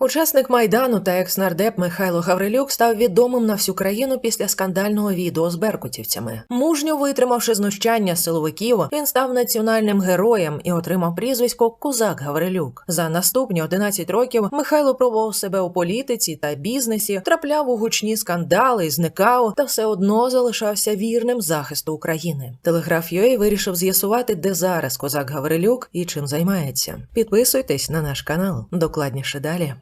Учасник майдану та екс-нардеп Михайло Гаврилюк став відомим на всю країну після скандального відео з беркутівцями. Мужньо витримавши знущання силовиків, він став національним героєм і отримав прізвисько Козак Гаврилюк. За наступні 11 років Михайло пробував себе у політиці та бізнесі, трапляв у гучні скандали, зникав та все одно залишався вірним захисту України. Телеграф UA вирішив з'ясувати, де зараз Козак Гаврилюк і чим займається. Підписуйтесь на наш канал. Докладніше далі.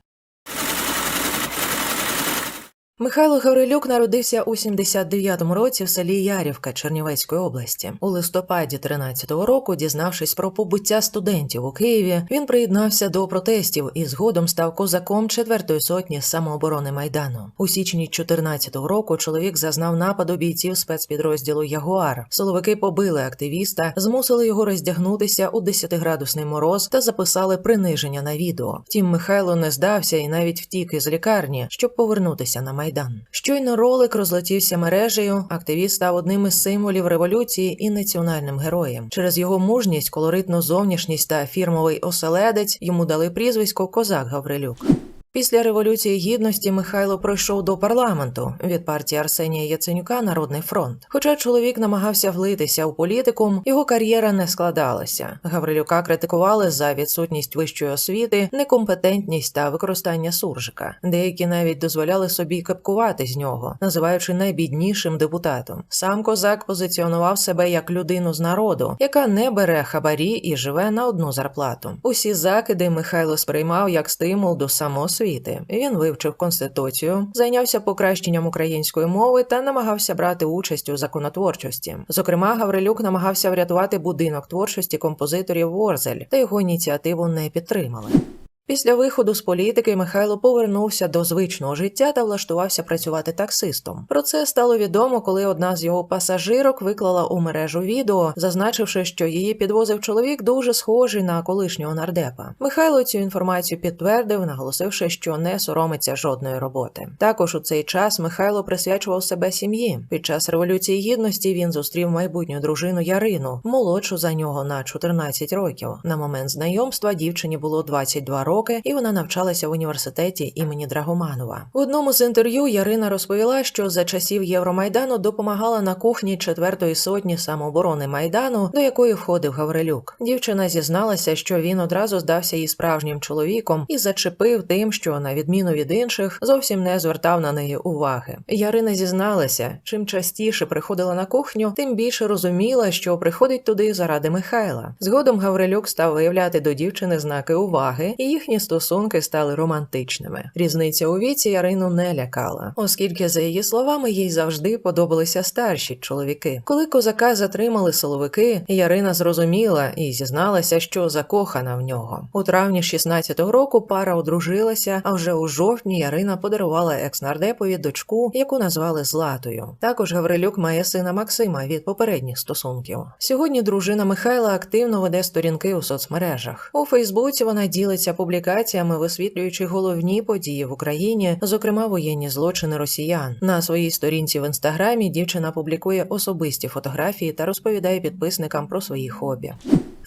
Михайло Гаврилюк народився у 79-му році в селі Ярівка Чернівецької області. У листопаді 13-го року, дізнавшись про побуття студентів у Києві, він приєднався до протестів і згодом став козаком четвертої сотні самооборони майдану. У січні 14-го року чоловік зазнав нападу бійців спецпідрозділу Ягуар. Силовики побили активіста, змусили його роздягнутися у 10-градусний мороз та записали приниження на відео. Втім, Михайло не здався і навіть втік із лікарні, щоб повернутися на майдан. Щойно ролик розлетівся мережею. Активіст став одним із символів революції і національним героєм. Через його мужність, колоритну зовнішність та фірмовий оселедець йому дали прізвисько Козак Гаврилюк. Після революції гідності Михайло пройшов до парламенту від партії Арсенія Яценюка Народний фронт. Хоча чоловік намагався влитися у політику, його кар'єра не складалася. Гаврилюка критикували за відсутність вищої освіти, некомпетентність та використання суржика. Деякі навіть дозволяли собі кепкувати з нього, називаючи найбіднішим депутатом. Сам козак позиціонував себе як людину з народу, яка не бере хабарі і живе на одну зарплату. Усі закиди Михайло сприймав як стимул до самоосвіти освіти. Він вивчив конституцію, зайнявся покращенням української мови та намагався брати участь у законотворчості. Зокрема, Гаврилюк намагався врятувати будинок творчості композиторів Ворзель, та його ініціативу не підтримали. Після виходу з політики Михайло повернувся до звичного життя та влаштувався працювати таксистом. Про це стало відомо, коли одна з його пасажирок виклала у мережу відео, зазначивши, що її підвозив чоловік дуже схожий на колишнього нардепа. Михайло цю інформацію підтвердив, наголосивши, що не соромиться жодної роботи. Також у цей час Михайло присвячував себе сім'ї. Під час революції гідності він зустрів майбутню дружину Ярину, молодшу за нього на 14 років. На момент знайомства дівчині було 22 роки роки, і вона навчалася в університеті імені Драгоманова. В одному з інтерв'ю Ярина розповіла, що за часів Євромайдану допомагала на кухні четвертої сотні самооборони майдану, до якої входив Гаврилюк. Дівчина зізналася, що він одразу здався їй справжнім чоловіком і зачепив тим, що на відміну від інших зовсім не звертав на неї уваги. Ярина зізналася, чим частіше приходила на кухню, тим більше розуміла, що приходить туди заради Михайла. Згодом Гаврилюк став виявляти до дівчини знаки уваги, і їх їхні стосунки стали романтичними. Різниця у віці Ярину не лякала, оскільки, за її словами, їй завжди подобалися старші чоловіки. Коли козака затримали силовики, Ярина зрозуміла і зізналася, що закохана в нього. У травні 16-го року пара одружилася, а вже у жовтні Ярина подарувала екс-нардепові дочку, яку назвали Златою. Також Гаврилюк має сина Максима від попередніх стосунків. Сьогодні дружина Михайла активно веде сторінки у соцмережах. У Фейсбуці вона ділиться публікаціями публікаціями, висвітлюючи головні події в Україні, зокрема воєнні злочини росіян. На своїй сторінці в інстаграмі дівчина публікує особисті фотографії та розповідає підписникам про свої хобі.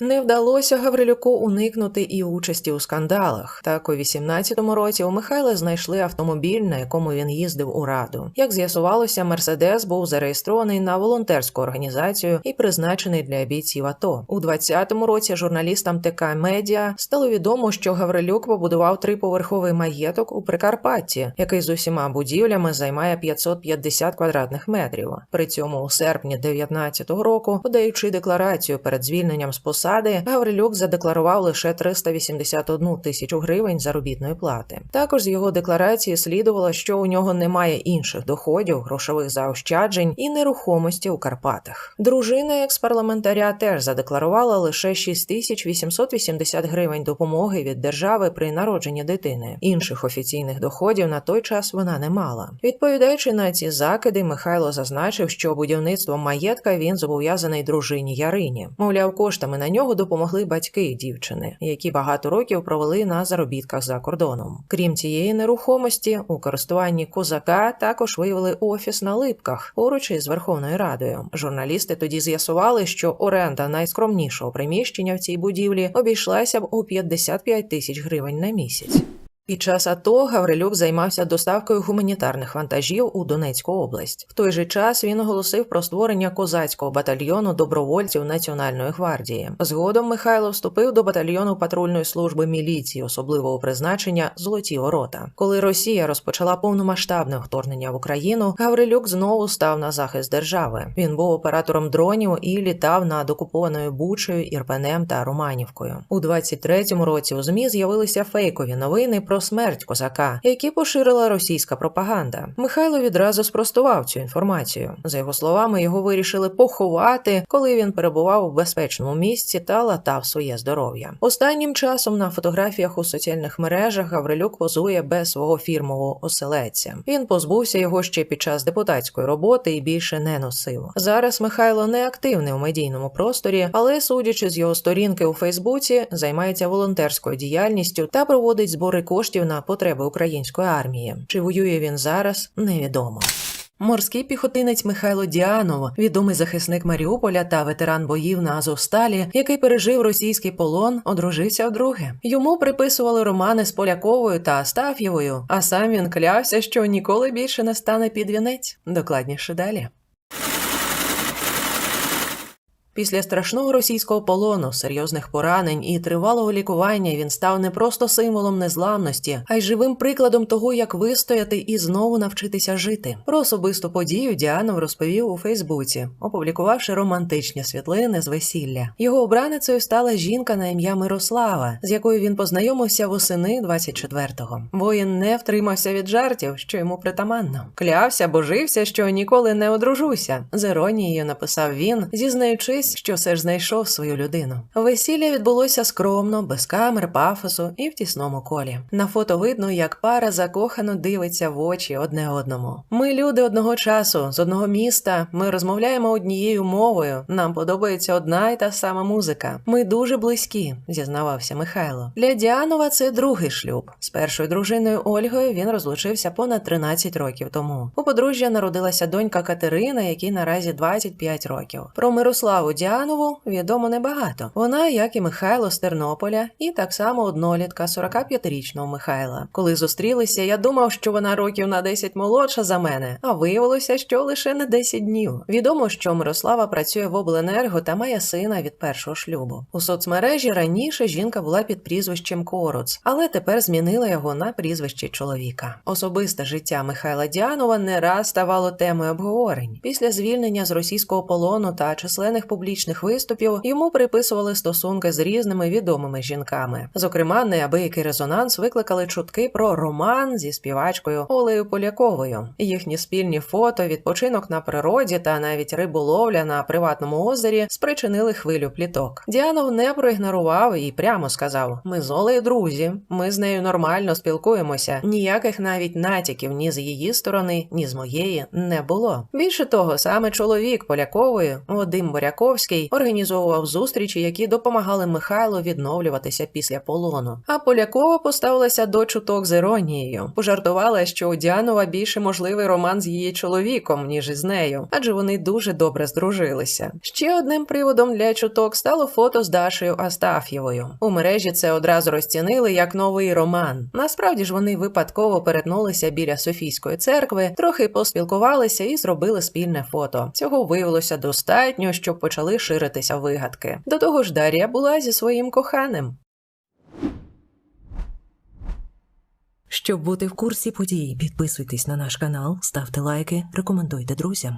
Не вдалося Гаврилюку уникнути і участі у скандалах. Так у 18-му році у Михайла знайшли автомобіль, на якому він їздив у раду. Як з'ясувалося, Мерседес був зареєстрований на волонтерську організацію і призначений для бійців АТО. У 20-му році журналістам ТК Медіа стало відомо, що Гаврилюк побудував триповерховий маєток у Прикарпатті, який з усіма будівлями займає 550 квадратних метрів. При цьому у серпні 19-го року, подаючи декларацію перед звільненням з посади Гаврилюк задекларував лише 381 тисячу гривень заробітної плати. Також з його декларації слідувало, що у нього немає інших доходів, грошових заощаджень і нерухомості у Карпатах. Дружина експарламентаря теж задекларувала лише 6880 гривень допомоги від держави при народженні дитини. Інших офіційних доходів на той час вона не мала. Відповідаючи на ці закиди, Михайло зазначив, що будівництвом маєтка він зобов'язаний дружині Ярині. Мовляв, коштами на нього допомогли батьки дівчини, які багато років провели на заробітках за кордоном. Крім цієї нерухомості, у користуванні козака також виявили офіс на липках поруч із Верховною Радою. Журналісти тоді з'ясували, що оренда найскромнішого приміщення в цій будівлі обійшлася б у 55 тисяч гривень на місяць. Під час АТО Гаврилюк займався доставкою гуманітарних вантажів у Донецьку область. В той же час він оголосив про створення козацького батальйону добровольців Національної гвардії. Згодом Михайло вступив до батальйону патрульної служби міліції особливого призначення Золоті ворота. Коли Росія розпочала повномасштабне вторгнення в Україну, Гаврилюк знову став на захист держави. Він був оператором дронів і літав над окупованою Бучею, Ірпенем та Романівкою. У 23-му році у змі з'явилися фейкові новини про смерть козака, які поширила російська пропаганда. Михайло відразу спростував цю інформацію. За його словами, його вирішили поховати, коли він перебував у безпечному місці та латав своє здоров'я. Останнім часом на фотографіях у соціальних мережах Гаврилюк позує без свого фірмового оселедця. Він позбувся його ще під час депутатської роботи і більше не носив. Зараз Михайло не активний у медійному просторі, але судячи з його сторінки у Фейсбуці, займається волонтерською діяльністю та проводить збори коштів на потреби української армії. Чи воює він зараз, невідомо. Морський піхотинець Михайло Діанов, відомий захисник Маріуполя та ветеран боїв на Азовсталі, який пережив російський полон, одружився вдруге. Йому приписували романи з Поляковою та Астаф'євою, а сам він клявся, що ніколи більше не стане під вінець. Докладніше далі. Після страшного російського полону, серйозних поранень і тривалого лікування він став не просто символом незламності, а й живим прикладом того, як вистояти і знову навчитися жити. Про особисту подію Діанов розповів у Фейсбуці, опублікувавши романтичні світлини з весілля. Його обраницею стала жінка на ім'я Мирослава, з якою він познайомився восени 24-го. Воїн не втримався від жартів, що йому притаманно. Клявся, божився, що ніколи не одружуся. З іронією написав він, зізнаючись, що все ж знайшов свою людину. Весілля відбулося скромно, без камер, пафосу і в тісному колі. На фото видно, як пара закохано дивиться в очі одне одному. Ми люди одного часу, з одного міста. Ми розмовляємо однією мовою. Нам подобається одна й та сама музика. Ми дуже близькі, зізнавався Михайло. Для Діанова це другий шлюб. З першою дружиною Ольгою він розлучився понад 13 років тому. У подружжя народилася донька Катерина, якій наразі 25 років. Про Мирославу Діанову відомо небагато. Вона, як і Михайло з Тернополя, і так само однолітка 45-річного Михайла. Коли зустрілися, я думав, що вона років на 10 молодша за мене, а виявилося, що лише на 10 днів. Відомо, що Мирослава працює в обленерго та має сина від першого шлюбу. У соцмережі раніше жінка була під прізвищем Коруц, але тепер змінила його на прізвище чоловіка. Особисте життя Михайла Діанова не раз ставало темою обговорень. Після звільнення з російського полону та численних публічних виступів йому приписували стосунки з різними відомими жінками. Зокрема, неабиякий резонанс викликали чутки про роман зі співачкою Олею Поляковою. Їхні спільні фото, відпочинок на природі та навіть риболовля на приватному озері спричинили хвилю пліток. Діанов не проігнорував і прямо сказав: Ми з Олею друзі, ми з нею нормально спілкуємося. Ніяких навіть натяків ні з її сторони, ні з моєї не було. Більше того, саме чоловік Полякової, Вадим Боряковський, організовував зустрічі, які допомагали Михайлу відновлюватися після полону. А Полякова поставилася до чуток з іронією. Пожартувала, що у Діанова більше можливий роман з її чоловіком, ніж із нею, адже вони дуже добре здружилися. Ще одним приводом для чуток стало фото з Дашею Астаф'євою. У мережі це одразу розцінили як новий роман. Насправді ж вони випадково перетнулися біля Софійської церкви, трохи поспілкувалися і зробили спільне фото. Цього виявилося достатньо, щоб почали ширитися вигадки. До того ж, Дар'я була зі своїм коханим. Щоб бути в курсі подій, підписуйтесь на наш канал, ставте лайки, рекомендуйте друзям.